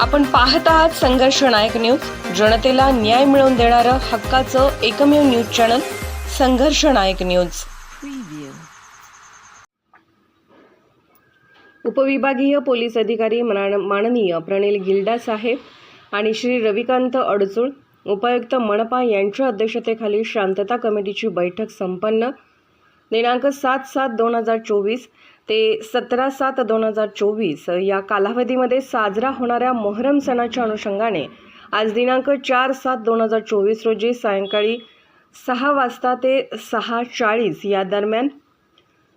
आपण पाहत आहात संघर्ष नायक न्यूज. जनतेला न्याय मिळवून देणारं हक्काचं एकमेव न्यूज चॅनल संघर्ष नायक न्यूज. उपविभागीय पोलीस अधिकारी माननीय प्रणिल गिल्डा साहेब आणि श्री रविकांत अडचूळ उपायुक्त मनपा यांच्या अध्यक्षतेखाली शांतता कमिटीची बैठक संपन्न दिनांक सात सात दोन हजार चोवीस ते सतरा सात दोन हजार चोवीस या कालावधीमध्ये साजरा होणाऱ्या मोहरम सणाच्या अनुषंगाने आज दिनांक चार सात दोन हजार चोवीस रोजी सायंकाळी सहा वाजता ते सहा चाळीस या दरम्यान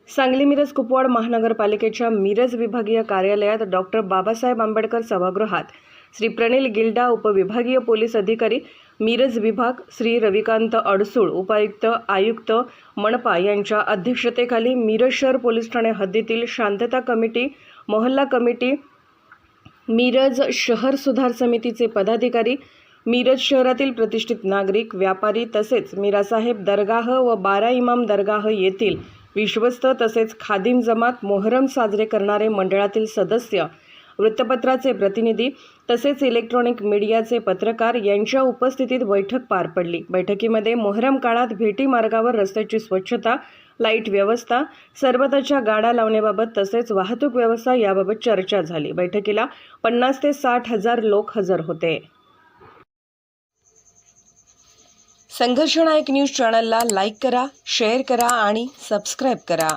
सांगली मिरज कुपवाड महानगरपालिकेच्या मिरज विभागीय कार्यालयात डॉक्टर बाबासाहेब आंबेडकर सभागृहात श्री प्रणिल गिल्डा उपविभागीय पोलीस अधिकारी मिरज विभाग श्री रविकांत अडसूळ उपायुक्त आयुक्त मनपा यांच्या अध्यक्षतेखाली मिरज शहर पोलीस ठाणे हद्दीतील शांतता कमिटी मोहल्ला कमिटी मिरज शहर सुधार समितीचे पदाधिकारी मिरज शहरातील प्रतिष्ठित नागरिक व्यापारी तसेच मिरासाहेब दरगाह व बारा इमाम दरगाह येथील विश्वस्त तसेच खादिम जमात मोहरम साजरे करणारे मंडळातील सदस्य वृत्तपत्राचे प्रतिनिधी तसेच इलेक्ट्रॉनिक मीडियाचे पत्रकार यांच्या उपस्थितीत बैठक पार पडली. बैठकीमध्ये मोहरम काळात भेटी मार्गावर रस्त्याची स्वच्छता लाइट व्यवस्था सरबताच्या गाड्या लावण्याबाबत तसेच वाहतूक व्यवस्था याबाबत चर्चा झाली. बैठकीला पन्नास ते साठ हजार लोक हजर होते. संघर्षनायक न्यूज चॅनलला लाईक करा शेअर करा आणि सबस्क्राईब करा.